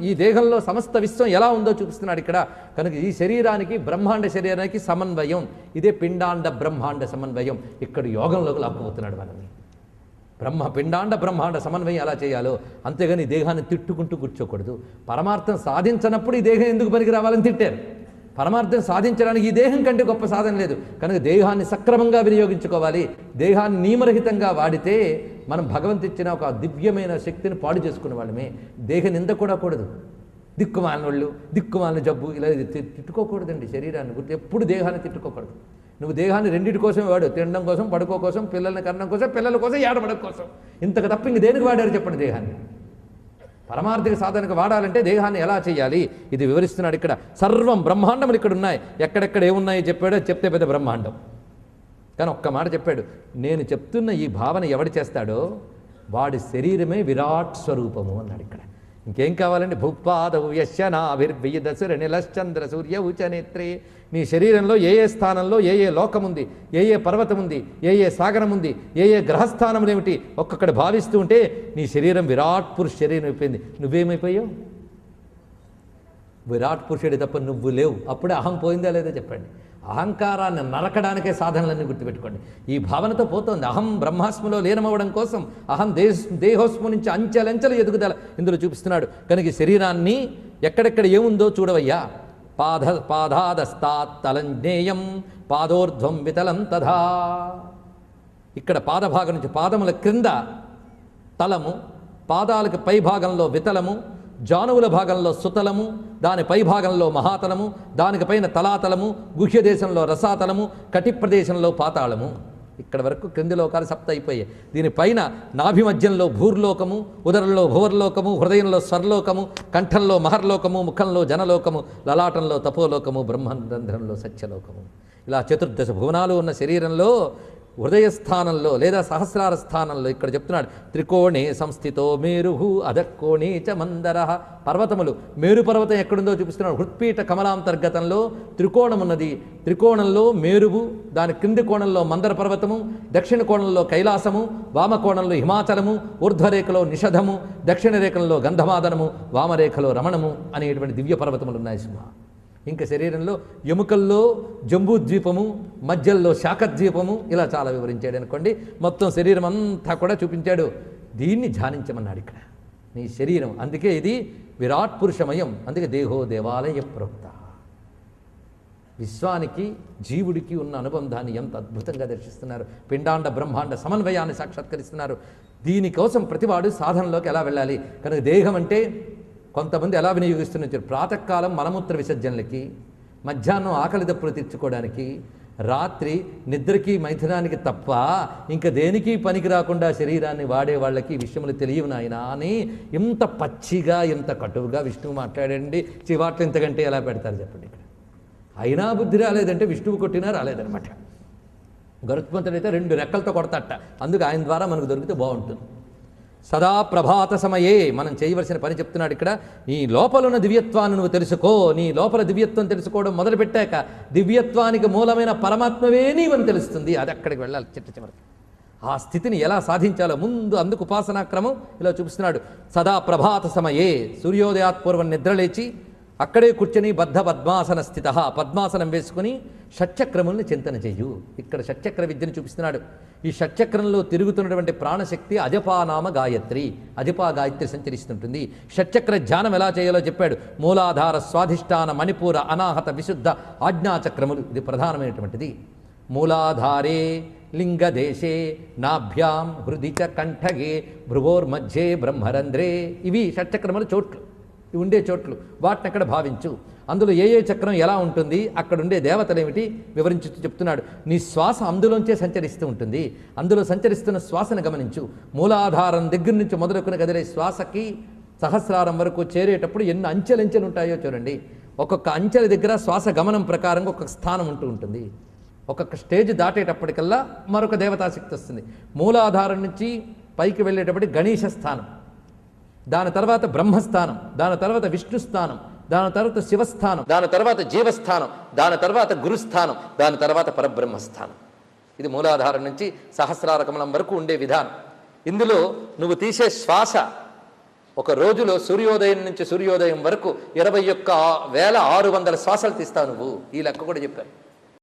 ఈ దేహంలో సమస్త విశ్వం ఎలా ఉందో చూపిస్తున్నాడు ఇక్కడ. కనుక ఈ శరీరానికి బ్రహ్మాండ శరీరానికి సమన్వయం. ఇదే పిండాండ బ్రహ్మాండ సమన్వయం. ఇక్కడ యోగంలోకి లాక్కుపోతున్నాడు మనల్ని. బ్రహ్మ పిండాండ బ్రహ్మాండ సమన్వయం ఎలా చేయాలో అంతేగాని దేహాన్ని తిట్టుకుంటూ కూర్చోకూడదు. పరమార్థం సాధించనప్పుడు ఈ దేహం ఎందుకు పనికి రావాలని తిట్టారు? పరమార్థం సాధించడానికి ఈ దేహం కంటే గొప్ప సాధన లేదు. కనుక దేహాన్ని సక్రమంగా వినియోగించుకోవాలి. దేహాన్ని నియమరహితంగా వాడితే మనం భగవంతిచ్చిన ఒక దివ్యమైన శక్తిని పాడు చేసుకునే వాళ్ళమే. దేహ నింద కూడా కూడదు. దిక్కుమాలిన వాళ్ళు దిక్కుమాలిన జబ్బు ఇలా తిట్టుకోకూడదండి శరీరాన్ని. గుర్తు ఎప్పుడు దేహాన్ని తిట్టుకోకూడదు. నువ్వు దేహాన్ని రెండింటి కోసమే వాడు. తినడం కోసం పడుకో కోసం పిల్లల్ని కనడం కోసం పిల్లల కోసం ఏడబడడం కోసం. ఇంతకు తప్ప ఇంక దేనికి వాడారు చెప్పండి దేహాన్ని? పరమార్థిక సాధనకు వాడాలంటే దేహాన్ని ఎలా చేయాలి? ఇది వివరిస్తున్నాడు ఇక్కడ. సర్వం బ్రహ్మాండములు ఇక్కడ ఉన్నాయి. ఎక్కడెక్కడ ఏమున్నాయో చెప్పాడో చెప్తే పెద్ద బ్రహ్మాండం. కానీ ఒక్క మాట చెప్పాడు. నేను చెప్తున్న ఈ భావన ఎవడు చేస్తాడో? వాడి శరీరమే విరాట్ స్వరూపము అన్నాడు ఇక్కడ. ఇంకేం కావాలండి? భూపాదవు యశనాభిర్వియదసుర నిలశ్చంద్ర సూర్య ఉచనేత్రే నీ శరీరంలో ఏ ఏ స్థానంలో ఏ ఏ లోకం ఉంది ఏ ఏ పర్వతం ఉంది ఏ ఏ సాగరం ఉంది ఏ ఏ గ్రహస్థానములు ఏమిటి? ఒక్కొక్కటి భావిస్తూ ఉంటే నీ శరీరం విరాట్ పురుష శరీరం అయిపోయింది. నువ్వేమైపోయావు? విరాట్ పురుషుడి తప్ప నువ్వు లేవు. అప్పుడే అహం పోయిందా లేదా చెప్పండి. అహంకారాన్ని నరకడానికే సాధనలన్నీ గుర్తుపెట్టుకోండి. ఈ భావనతో పోతోంది. అహం బ్రహ్మాస్మలో లీనమవ్వడం కోసం అహం దేహ దేహోస్ము నుంచి అంచెలంచెలు ఎదుగుదల ఇందులో చూపిస్తున్నాడు. కనుక ఈ శరీరాన్ని ఎక్కడెక్కడ ఏముందో చూడవయ్యా. పాద పాదాదస్తాత్ తలంజ్ఞేయం పాదోర్ధ్వం వితలం తథా. ఇక్కడ పాదభాగం నుంచి పాదముల క్రింద తలము పాదాలకు పై భాగంలో వితలము జానువుల భాగంలో సుతలము దాని పై భాగంలో మహాతలము దానికి పైన తలాతలము గుహ్య దేశంలో రసాతలము కటి ప్రదేశంలో పాతాళము. ఇక్కడ వరకు క్రింది లోకాలు సప్త అయిపోయాయి. దీనిపైన నాభి మధ్యంలో భూర్లోకము ఉదరంలో భువర్లోకము హృదయంలో స్వర్లోకము కంఠంలో మహర్లోకము ముఖంలో జనలోకము లలాటంలో తపోలోకము బ్రహ్మరంధ్రంలో సత్యలోకము. ఇలా చతుర్దశ భువనాలు ఉన్న శరీరంలో హృదయ స్థానంలో లేదా సహస్రార స్థానంలో ఇక్కడ చెప్తున్నాడు త్రికోణే సంస్థితో మేరుహు అధకోణే చ మందర. పర్వతములు మేరు పర్వతం ఎక్కడుందో చూపిస్తున్నాడు. హృత్పీఠ కమలాంతర్గతంలో త్రికోణం ఉన్నది. త్రికోణంలో మేరువు దాని క్రింది కోణంలో మందర పర్వతము దక్షిణ కోణంలో కైలాసము వామకోణంలో హిమాచలము ఊర్ధ్వరేఖలో నిషధము దక్షిణ రేఖలో గంధమాదనము వామరేఖలో రమణము అనేటువంటి దివ్య పర్వతములు ఉన్నాయి సింహ. ఇంకా శరీరంలో ఎముకల్లో జంబూద్వీపము మధ్యల్లో శాఖద్వీపము ఇలా చాలా వివరించాడు అనుకోండి. మొత్తం శరీరం అంతా కూడా చూపించాడు. దీన్ని ధ్యానించమన్నాడు ఇక్కడ. నీ శరీరం. అందుకే ఇది విరాట్ పురుషమయం. అందుకే దేహో దేవాలయ ప్రోక్త విశ్వానికి జీవుడికి ఉన్న అనుబంధాన్ని ఎంత అద్భుతంగా దర్శిస్తున్నారు. పిండాండ బ్రహ్మాండ సమన్వయాన్ని సాక్షాత్కరిస్తున్నారు. దీనికోసం ప్రతివాడు సాధనలోకి ఎలా వెళ్ళాలి? కనుక దేహం అంటే కొంతమంది ఎలా వినియోగిస్తున్నారు ప్రాతకాలం మలమూత్ర విసర్జనలకి మధ్యాహ్నం ఆకలి దప్పులు తీర్చుకోవడానికి రాత్రి నిద్రకి మైథునానికి తప్ప ఇంకా దేనికి పనికి రాకుండా శరీరాన్ని వాడే వాళ్ళకి విషయములు తెలియవు నాయనా. అని ఇంత పచ్చిగా ఇంత కటువుగా విష్ణువు మాట్లాడండి. చివాట్లు ఇంతకంటే ఎలా పెడతారు చెప్పండి ఇక్కడ. అయినా బుద్ధి రాలేదంటే విష్ణువు కొట్టినా రాలేదనమాట గరుత్మంతుడైతే రెండు రెక్కలతో కొడతట. అందుకు ఆయన ద్వారా మనకు దొరికితే బాగుంటుంది. సదా ప్రభాత సమయే. మనం చేయవలసిన పని చెప్తున్నాడు ఇక్కడ. నీ లోపల ఉన్న దివ్యత్వాన్ని నువ్వు తెలుసుకో. నీ లోపల దివ్యత్వం తెలుసుకోవడం మొదలుపెట్టాక దివ్యత్వానికి మూలమైన పరమాత్మవే నీవని తెలుస్తుంది. అది అక్కడికి వెళ్ళాలి చిట్ట చివరికి. ఆ స్థితిని ఎలా సాధించాలో ముందు అందుకు ఉపాసనా క్రమం ఇలా చూపిస్తున్నాడు. సదా ప్రభాత సమయే. సూర్యోదయాత్ పూర్వం నిద్రలేచి అక్కడే కూర్చొని బద్ధ పద్మాసన స్థిత. పద్మాసనం వేసుకుని షట్చక్రముల్ని చింతన చెయ్యు. ఇక్కడ షట్చక్ర విద్యను చూపిస్తున్నాడు. ఈ షట్చక్రంలో తిరుగుతున్నటువంటి ప్రాణశక్తి అజపానామ గాయత్రి. అజపా గాయత్రి సంచరిస్తుంటుంది. షట్చక్ర ధ్యానం ఎలా చేయాలో చెప్పాడు. మూలాధార స్వాధిష్టాన మణిపూర అనాహత విశుద్ధ ఆజ్ఞాచక్రములు. ఇది ప్రధానమైనటువంటిది. మూలాధారే లింగదేశే నాభ్యాం హృదిచ కంఠగే భ్రువోర్మధ్యే బ్రహ్మరంధ్రే. ఇవి షట్చక్రముల చోట్లు. ఉండే చోట్లు. వాటిని అక్కడ భావించు? అందులో ఏ ఏ చక్రం ఎలా ఉంటుంది అక్కడ ఉండే దేవతలు ఏమిటి వివరించి చెప్తున్నాడు. నీ శ్వాస అందులోంచే సంచరిస్తూ ఉంటుంది. అందులో సంచరిస్తున్న శ్వాసను గమనించు. మూలాధారం దగ్గర నుంచి మొదలుకుని కదిలే శ్వాసకి సహస్రారం వరకు చేరేటప్పుడు ఎన్ని అంచెలంచెలు ఉంటాయో చూడండి. ఒక్కొక్క అంచెల దగ్గర శ్వాస గమనం ప్రకారం ఒక్కొక్క స్థానం ఉంటూ ఉంటుంది. ఒక్కొక్క స్టేజ్ దాటేటప్పటికల్లా మరొక దేవతాశక్తి వస్తుంది. మూలాధారం నుంచి పైకి వెళ్ళేటప్పటికి గణేష స్థానం. దాని తర్వాత బ్రహ్మస్థానం. దాని తర్వాత విష్ణు స్థానం. దాని తర్వాత శివస్థానం దాని తర్వాత జీవస్థానం దాని తర్వాత గురుస్థానం దాని తర్వాత పరబ్రహ్మస్థానం. ఇది మూలాధారం నుంచి సహస్రార కమలం వరకు ఉండే విధానం. ఇందులో నువ్వు తీసే శ్వాస ఒక రోజులో సూర్యోదయం నుంచి సూర్యోదయం వరకు ఇరవై ఒక్క వేల ఆరు వందల శ్వాసలు తీస్తావు నువ్వు. ఈ లెక్క కూడా చెప్పారు